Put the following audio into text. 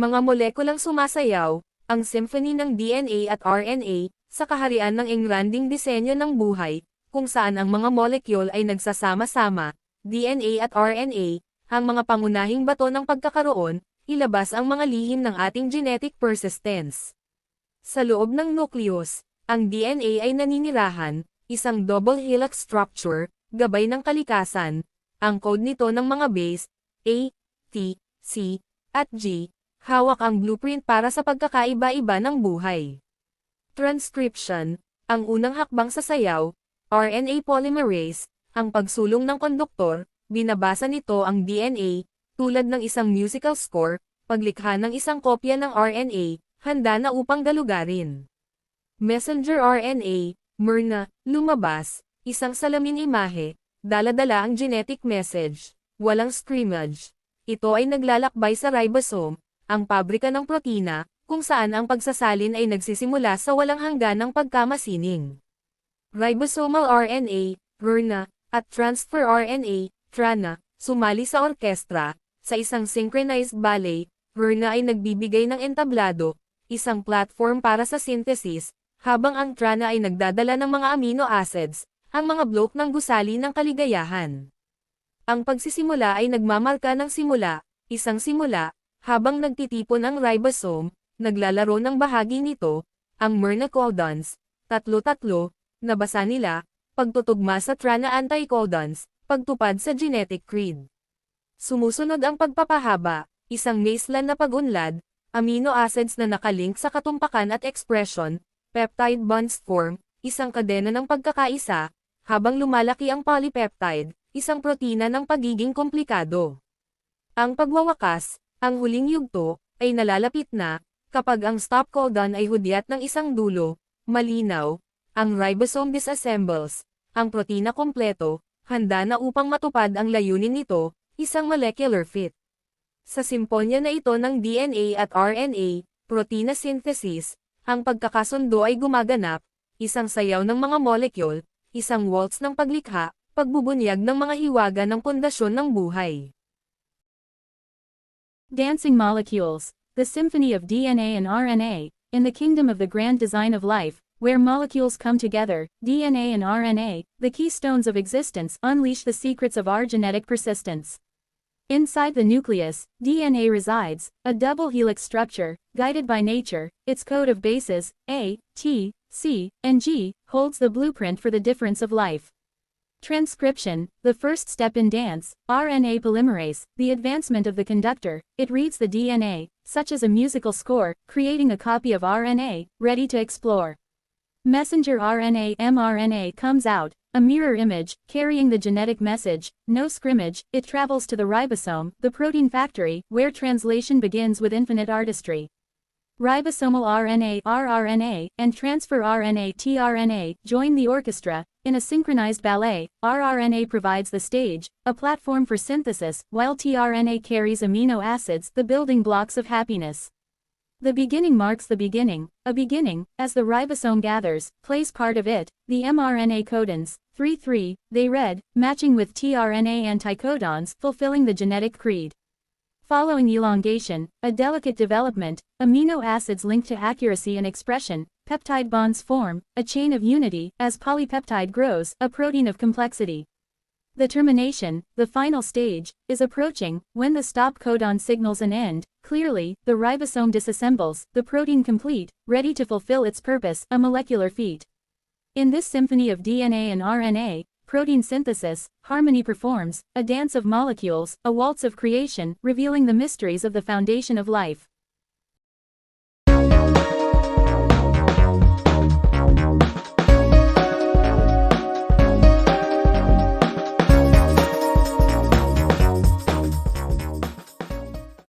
Mga molekulang sumasayaw, ang symphony ng DNA at RNA, sa kaharian ng engranding disenyo ng buhay, kung saan ang mga molecule ay nagsasama-sama, DNA at RNA, ang mga pangunahing bato ng pagkakaroon, ilabas ang mga lihim ng ating genetic persistence. Sa loob ng nucleus, ang DNA ay naninirahan, isang double helix structure, gabay ng kalikasan, ang code nito ng mga base, A, T, C, at G, hawak ang blueprint para sa pagkakaiba-iba ng buhay. Transcription, ang unang hakbang sa sayaw, RNA polymerase, ang pagsulong ng konduktor, binabasa nito ang DNA, tulad ng isang musical score, paglikha ng isang kopya ng RNA, handa na upang galugarin. Messenger RNA, mRNA, lumabas, isang salamin imahe, daladala ang genetic message, walang scrimmage. Ito ay naglalakbay sa ribosome, ang pabrika ng protina, kung saan ang pagsasalin ay nagsisimula sa walang hangganang pagkamasining. Ribosomal RNA, RNA, at transfer RNA, TRANA, sumali sa orkestra, sa isang synchronized ballet, RNA ay nagbibigay ng entablado, isang platform para sa synthesis, habang ang TRANA ay nagdadala ng mga amino acids, ang mga bloke ng gusali ng kaligayahan. Ang pagsisimula ay nagmamarka ng simula, isang simula, habang nagtitipon ang ribosome, naglalaro ng bahagi nito, ang mRNA codons, tatlo-tatlo, nabasa nila, pagtutugma sa trana anticodons, pagtupad sa genetic creed. Sumusunod ang pagpapahaba, isang baseline na pagunlad, amino acids na nakalink sa katumpakan at expression, peptide bonds form, isang kadena ng pagkakaisa, habang lumalaki ang polypeptide, isang protina ng pagiging komplikado. Ang pagwawakas, ang huling yugto, ay nalalapit na, Kapag ang stop codon ay hudyat ng isang dulo, malinaw, ang ribosome disassembles, ang protina kompleto, handa na upang matupad ang layunin nito, isang molecular fit. Sa simponya na ito ng DNA at RNA, protina synthesis, ang pagkakasundo ay gumaganap, isang sayaw ng mga molecule, isang waltz ng paglikha, pagbubunyag ng mga hiwaga ng pundasyon ng buhay. Dancing molecules the symphony of DNA and RNA, in the kingdom of the grand design of life, where molecules come together, DNA and RNA, the keystones of existence, unleash the secrets of our genetic persistence. Inside the nucleus, DNA resides, a double helix structure, guided by nature, its code of bases, A, T, C, and G, holds the blueprint for the difference of life. Transcription, the first step in dance, RNA polymerase, the advancement of the conductor, it reads the DNA, such as a musical score, creating a copy of RNA, ready to explore. Messenger RNA mRNA comes out, a mirror image, carrying the genetic message, no scrimmage, it travels to the ribosome, the protein factory, where translation begins with infinite artistry. Ribosomal RNA rRNA and transfer RNA tRNA join the orchestra, in a synchronized ballet, rRNA provides the stage, a platform for synthesis, while tRNA carries amino acids, the building blocks of happiness. The beginning marks the beginning, a beginning, as the ribosome gathers, plays part of it, the mRNA codons, 3-3, they read, matching with tRNA anticodons, fulfilling the genetic creed. Following elongation, a delicate development, amino acids link to accuracy and expression, peptide bonds form, a chain of unity, as polypeptide grows, a protein of complexity. The termination, the final stage, is approaching, when the stop codon signals an end, clearly, the ribosome disassembles, the protein complete, ready to fulfill its purpose, a molecular feat. In this symphony of DNA and RNA, protein synthesis, harmony performs, a dance of molecules, a waltz of creation, revealing the mysteries of the foundation of life.